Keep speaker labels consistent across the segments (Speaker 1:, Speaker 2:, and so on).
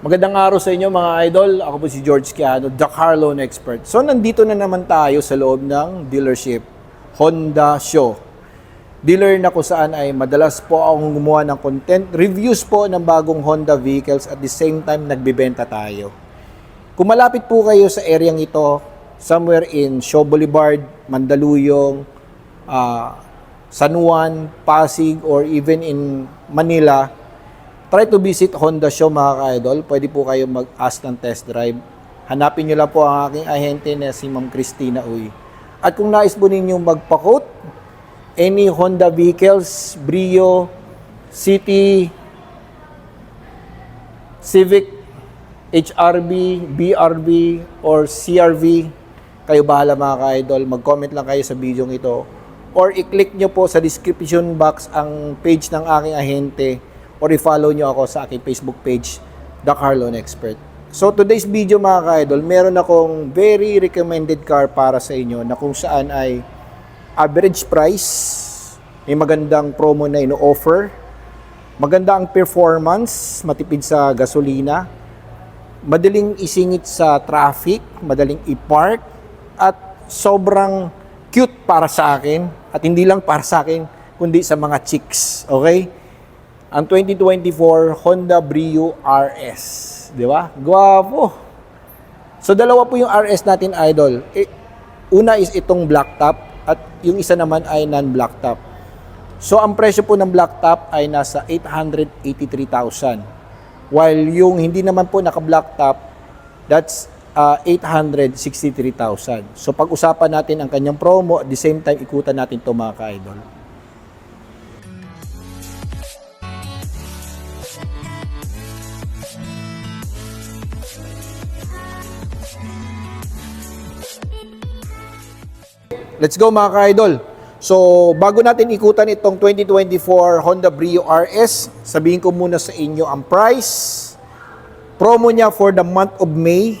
Speaker 1: Magandang araw sa inyo mga idol. Ako po si George Kiano, the car loan expert. So nandito na naman tayo sa loob ng dealership Honda Show. Dealer na kung saan ay madalas po akong gumawa ng content, reviews po ng bagong Honda vehicles at the same time nagbibenta tayo. Kung malapit po kayo sa areang ito, somewhere in Shaw Boulevard, Mandaluyong, ah, San Juan, Pasig, or even in Manila, try to visit Honda Show mga ka-idol. Pwede po kayo mag-ask ng test drive. Hanapin nyo lang po ang aking ahente na si Ma'am Christina Uy. At kung nais po ninyong magpa-quote, any Honda vehicles, Brio, City, Civic, HRV, BRV, or CRV, kayo bahala mga ka-idol. Mag-comment lang kayo sa video ito. Or i-click nyo po sa description box ang page ng aking ahente or i-follow nyo ako sa aking Facebook page, The Car Loan Expert. So today's video mga ka-idol, meron akong very recommended car para sa inyo na kung saan ay average price, may magandang promo na ino-offer, maganda ang performance, matipid sa gasolina, madaling isingit sa traffic, madaling i-park, at sobrang cute para sa akin. At hindi lang para sa akin, kundi sa mga chicks. Okay? Ang 2024 Honda Brio RS. Di ba? Guwapo. So, dalawa po yung RS natin, idol. Eh, una is itong black top at yung isa naman ay non-black top. So, ang presyo po ng black top ay nasa 883,000. While yung hindi naman po naka-black top, that's uh, 863,000. So, pag-usapan natin ang kanyang promo, at the same time, ikutan natin to mga ka-idol. Let's go mga ka-idol. So, bago natin ikutan itong 2024 Honda Brio RS, sabihin ko muna sa inyo ang price. Promo niya for the month of May,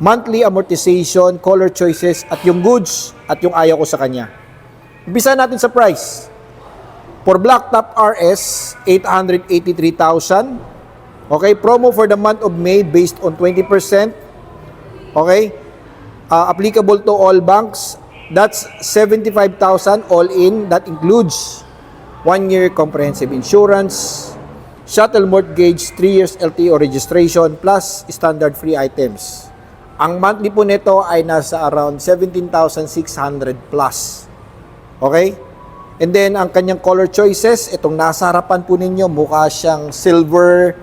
Speaker 1: monthly amortization, color choices, at yung goods, at yung ayaw ko sa kanya. Umpisa natin sa price. For Black Top RS, 883,000. Okay, promo for the month of May based on 20%. Okay? Uh, applicable to all banks. That's 75,000 all in. That includes one year comprehensive insurance, shuttle mortgage, 3 years LTO registration, plus standard free items. Ang monthly po nito ay nasa around 17,600 plus. Okay? And then, ang kanyang color choices, itong nasa harapan po ninyo, mukha siyang silver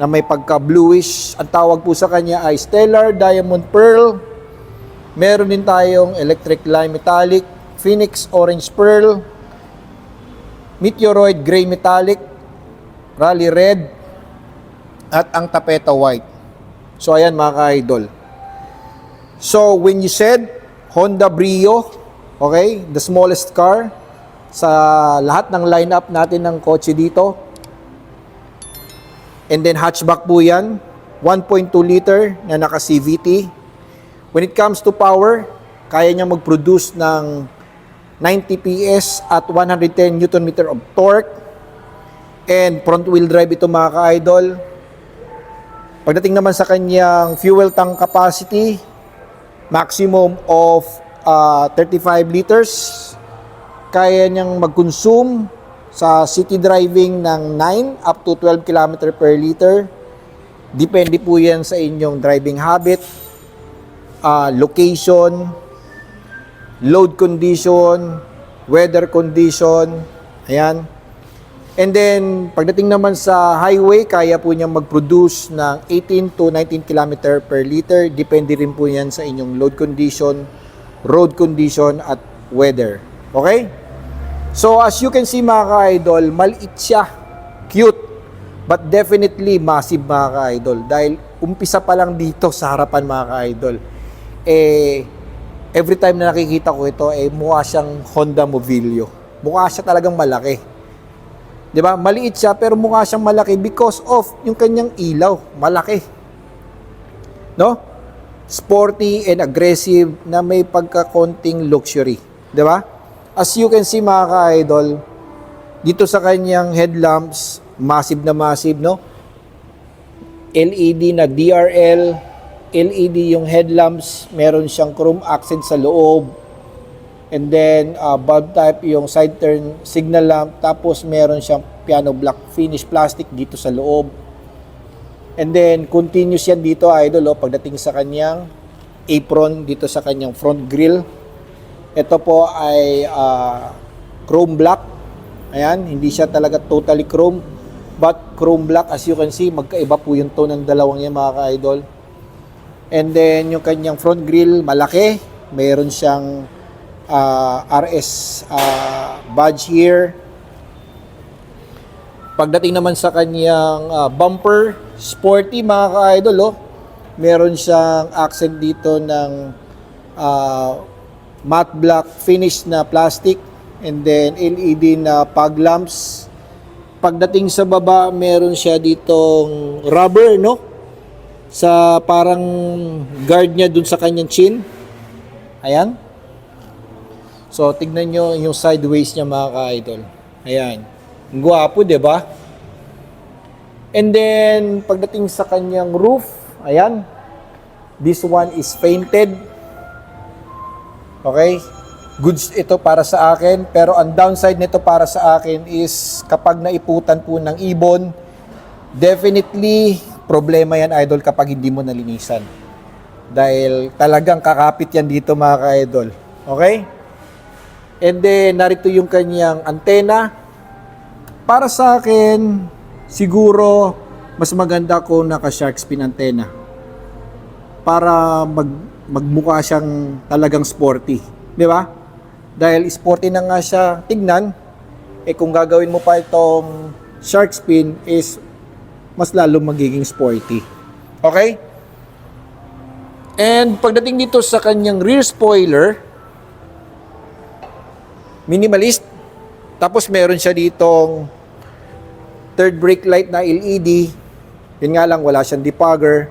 Speaker 1: na may pagka-bluish. Ang tawag po sa kanya ay Stellar Diamond Pearl, Meron din tayong electric lime metallic, phoenix orange pearl, meteoroid gray metallic, rally red, at ang tapeta white. So ayan mga ka-idol. So when you said Honda Brio, okay, the smallest car sa lahat ng lineup natin ng kotse dito. And then hatchback po yan, 1.2 liter na naka CVT, When it comes to power, kaya niya mag-produce ng 90 PS at 110 Newton meter of torque. And front wheel drive ito mga ka-idol. Pagdating naman sa kanyang fuel tank capacity, maximum of uh, 35 liters. Kaya niyang mag-consume sa city driving ng 9 up to 12 km per liter. Depende po yan sa inyong driving habit uh, location, load condition, weather condition, ayan. And then, pagdating naman sa highway, kaya po niyang mag-produce ng 18 to 19 km per liter. Depende rin po yan sa inyong load condition, road condition, at weather. Okay? So, as you can see mga ka-idol, maliit siya. Cute. But definitely massive mga ka-idol. Dahil umpisa pa lang dito sa harapan mga ka-idol eh, every time na nakikita ko ito, eh, mukha siyang Honda Movilio. Mukha siya talagang malaki. 'Di ba? Maliit siya pero mukha siyang malaki because of yung kanyang ilaw, malaki. No? Sporty and aggressive na may pagkakonting luxury, 'di ba? As you can see mga ka-idol, dito sa kanyang headlamps, massive na massive, no? LED na DRL, LED yung headlamps, meron siyang chrome accent sa loob. And then uh, bulb type yung side turn signal lamp, tapos meron siyang piano black finish plastic dito sa loob. And then continuous yan dito idol oh, pagdating sa kanyang apron dito sa kanyang front grill. Ito po ay ah, chrome black. Ayan, hindi siya talaga totally chrome. But chrome black as you can see, magkaiba po yung tone ng dalawang yan mga ka-idol. And then yung kanyang front grill malaki. Mayroon siyang ah, RS ah, badge here. Pagdating naman sa kanyang ah, bumper, sporty mga ka-idol oh. Meron siyang accent dito ng ah, matte black finish na plastic and then LED na fog lamps. Pagdating sa baba, meron siya ditong rubber, no? Sa parang guard niya dun sa kanyang chin. Ayan. So, tignan nyo yung sideways niya mga ka-idol. Ayan. Ang Gwapo, ba? And then, pagdating sa kanyang roof, ayan. This one is painted. Okay? Goods ito para sa akin. Pero ang downside nito para sa akin is kapag naiputan po ng ibon, definitely problema yan idol kapag hindi mo nalinisan. Dahil talagang kakapit yan dito mga ka-idol. Okay? And then, narito yung kanyang antena. Para sa akin, siguro, mas maganda kung naka-shark spin antena. Para mag, magmukha siyang talagang sporty. Di ba? Dahil sporty na nga siya tignan, eh kung gagawin mo pa itong shark spin is mas lalo magiging sporty. Okay? And pagdating dito sa kanyang rear spoiler, minimalist. Tapos meron siya ditong third brake light na LED. Yun nga lang, wala siyang depugger.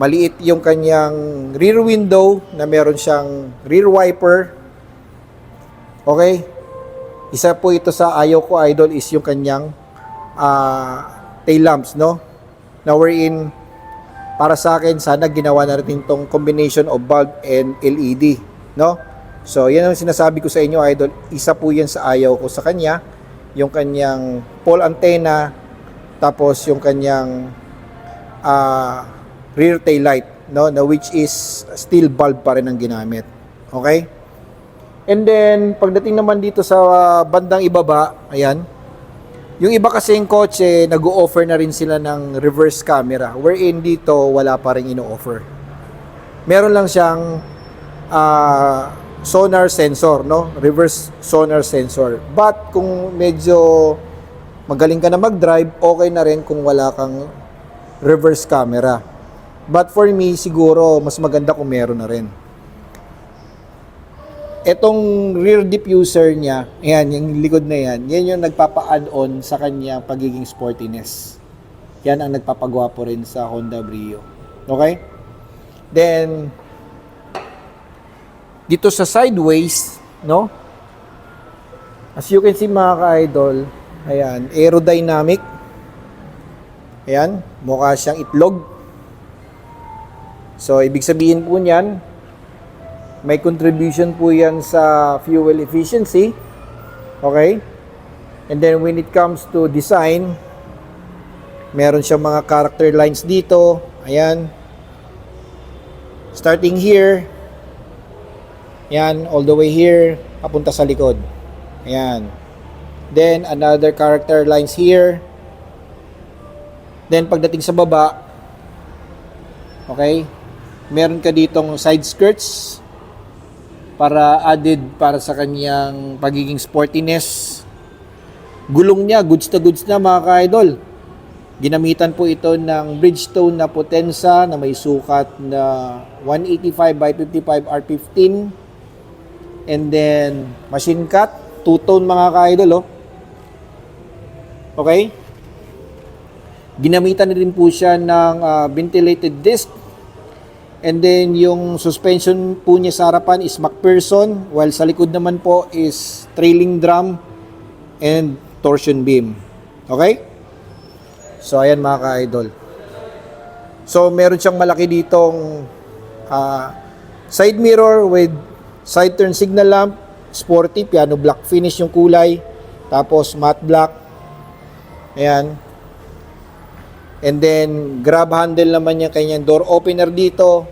Speaker 1: Maliit yung kanyang rear window na meron siyang rear wiper. Okay? Isa po ito sa ayaw ko idol is yung kanyang ah, tail lamps, no? Na wherein para sa akin sana ginawa na rin tong combination of bulb and LED, no? So, yan ang sinasabi ko sa inyo, idol. Isa po yan sa ayaw ko sa kanya. Yung kanyang pole antenna, tapos yung kanyang ah, rear tail light, no? Na which is still bulb pa rin ang ginamit. Okay? And then, pagdating naman dito sa ah, bandang ibaba, ayan, yung iba kasing kotse, nag-o-offer na rin sila ng reverse camera, wherein dito, wala pa rin ino-offer. Meron lang siyang ah, sonar sensor, no? Reverse sonar sensor. But kung medyo magaling ka na mag-drive, okay na rin kung wala kang reverse camera. But for me, siguro, mas maganda kung meron na rin. Etong rear diffuser niya, ayan, yung likod na yan, yan yung nagpapa-add-on sa kanya pagiging sportiness. Yan ang nagpapagwapo rin sa Honda Brio. Okay? Then, dito sa sideways, no? As you can see mga ka-idol, ayan, aerodynamic. Ayan, mukha siyang itlog. So, ibig sabihin po niyan, may contribution po yan sa fuel efficiency. Okay? And then when it comes to design, meron siyang mga character lines dito. Ayan. Starting here, Ayan, all the way here, papunta sa likod. Ayan. Then, another character lines here. Then, pagdating sa baba, okay, meron ka ditong side skirts para added para sa kanyang pagiging sportiness. Gulong niya, goods to goods na mga ka-idol. Ginamitan po ito ng Bridgestone na Potenza na may sukat na 185 by 55 R15 And then, machine cut, two-tone mga ka-idol, oh. Okay? Ginamitan na rin po siya ng ah, ventilated disc. And then, yung suspension po niya sa harapan is McPherson, while sa likod naman po is trailing drum and torsion beam. Okay? So, ayan mga ka-idol. So meron siyang malaki ditong ah, side mirror with side turn signal lamp, sporty, piano black finish yung kulay, tapos matte black. Ayan. And then grab handle naman yung kanyang door opener dito.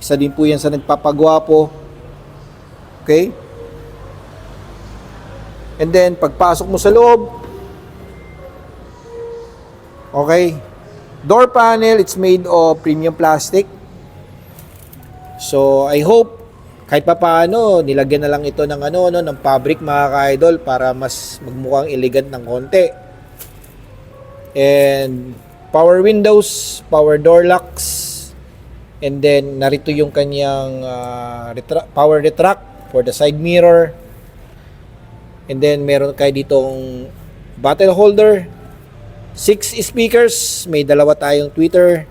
Speaker 1: Isa din po yan sa nagpapagwapo. Okay? And then pagpasok mo sa loob, okay, door panel, it's made of premium plastic. So, I hope kahit pa paano, nilagyan na lang ito ng ano, no, ng fabric mga ka-idol para mas magmukhang elegant ng konti. And power windows, power door locks, and then narito yung kanyang ah, retra- power retract for the side mirror. And then meron kayo ditong bottle holder, six speakers, may dalawa tayong tweeter,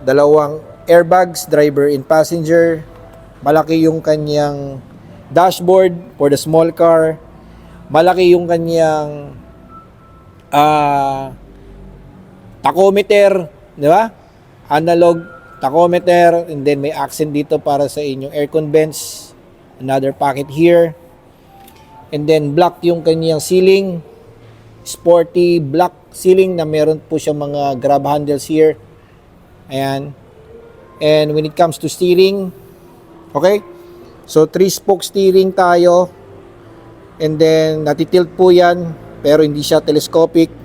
Speaker 1: dalawang airbags, driver and passenger. Malaki yung kanyang dashboard for the small car. Malaki yung kanyang ah tachometer, di ba? Analog tachometer and then may accent dito para sa inyong aircon vents. Another pocket here. And then black yung kanyang ceiling. Sporty black ceiling na meron po siyang mga grab handles here. Ayan. And when it comes to steering, okay? So, three spoke steering tayo. And then, natitilt po yan, pero hindi siya telescopic.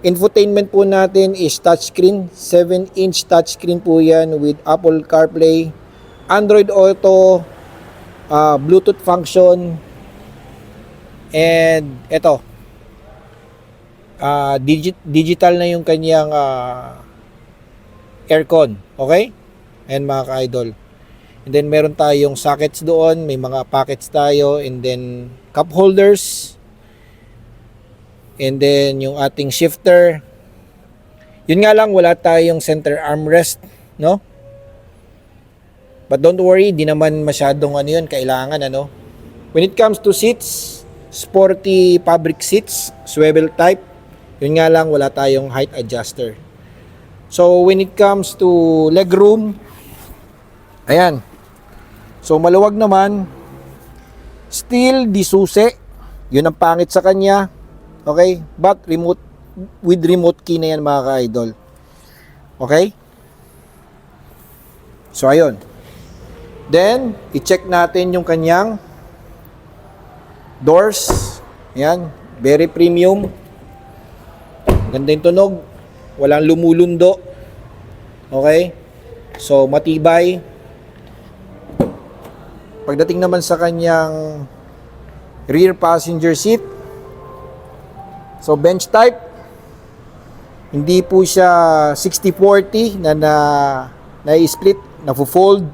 Speaker 1: Infotainment po natin is touchscreen. 7-inch touchscreen po yan with Apple CarPlay, Android Auto, uh, Bluetooth function, and eto, uh, digit, digital na yung kanyang uh, aircon. Okay? and mga ka-idol. And then meron tayong sockets doon, may mga pockets tayo and then cup holders. And then yung ating shifter. Yun nga lang wala tayong center armrest, no? But don't worry, di naman masyadong ano yun, kailangan ano. When it comes to seats, sporty fabric seats, swivel type. Yun nga lang wala tayong height adjuster. So when it comes to leg room, Ayan. So maluwag naman. Still disuse. Yun ang pangit sa kanya. Okay? But remote with remote key na yan mga ka-idol. Okay? So ayun. Then, i-check natin yung kanyang doors. Ayan. Very premium. Ganda yung tunog. Walang lumulundo. Okay? So, matibay. Pagdating naman sa kanyang rear passenger seat, so bench type, hindi po siya 60-40 na na na-split, na-fold.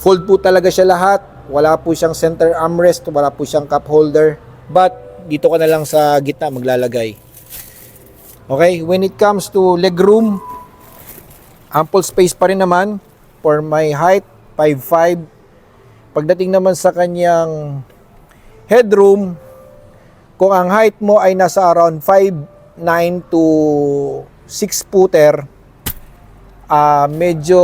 Speaker 1: Fold po talaga siya lahat. Wala po siyang center armrest, wala po siyang cup holder. But dito ka na lang sa gitna maglalagay. Okay, when it comes to leg room, ample space pa rin naman for my height, 5'5", Pagdating naman sa kanyang headroom, kung ang height mo ay nasa around 5'9 to 6 footer, uh, medyo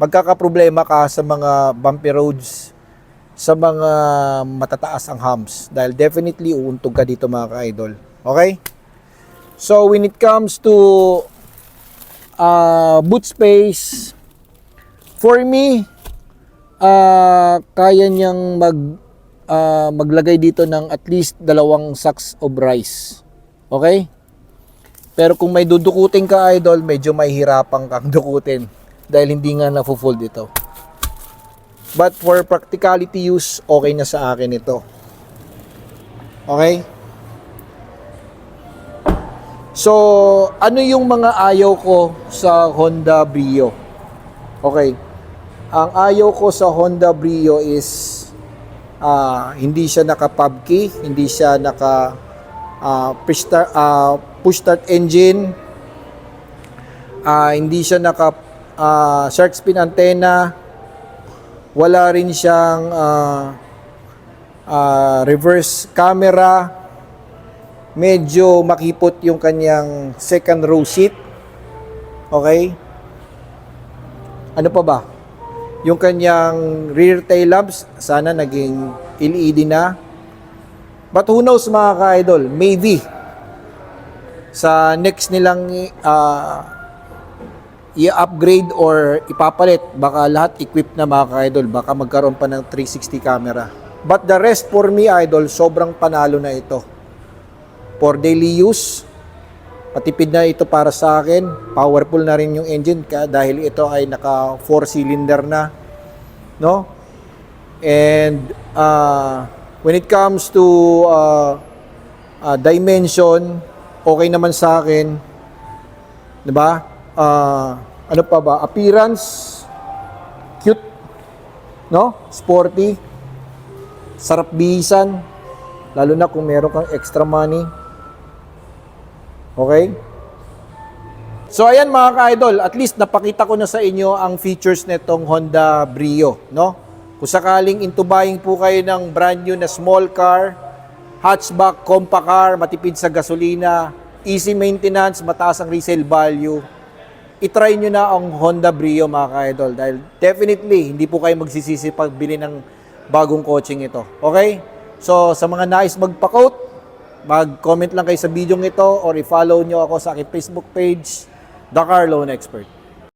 Speaker 1: magkakaproblema ka sa mga bumpy roads, sa mga matataas ang humps. Dahil definitely uuntog ka dito mga ka-idol. Okay? So when it comes to uh, boot space, for me, uh, kaya niyang mag uh, maglagay dito ng at least dalawang sacks of rice. Okay? Pero kung may dudukutin ka idol, medyo may hirapan kang dukutin dahil hindi nga na-fold ito. But for practicality use, okay na sa akin ito. Okay? So, ano yung mga ayaw ko sa Honda Brio? Okay ang ayaw ko sa Honda Brio is uh, hindi siya naka pub key, hindi siya naka uh, push start, uh, push start engine, uh, hindi siya naka uh, shark spin antenna, wala rin siyang uh, uh, reverse camera, medyo makipot yung kanyang second row seat. Okay? Ano pa ba? Yung kanyang rear tail lamps, sana naging LED na. But who knows mga ka-idol, maybe sa next nilang ah, i-upgrade or ipapalit, baka lahat equipped na mga ka-idol, baka magkaroon pa ng 360 camera. But the rest for me, idol, sobrang panalo na ito. For daily use, Matipid na ito para sa akin. Powerful na rin yung engine ka dahil ito ay naka 4 cylinder na. No? And uh, when it comes to uh, uh, dimension, okay naman sa akin. 'Di ba? Uh, ano pa ba? Appearance cute, no? Sporty. Sarap bihisan. Lalo na kung meron kang extra money. Okay? So ayan mga ka-idol, at least napakita ko na sa inyo ang features nitong Honda Brio, no? Kung sakaling into buying po kayo ng brand new na small car, hatchback, compact car, matipid sa gasolina, easy maintenance, mataas ang resale value, itry nyo na ang Honda Brio mga ka-idol dahil definitely hindi po kayo magsisisi pag bili ng bagong coaching ito. Okay? So sa mga nais magpa-quote, mag-comment lang kayo sa video ito or i-follow nyo ako sa aking Facebook page, The Car Loan Expert.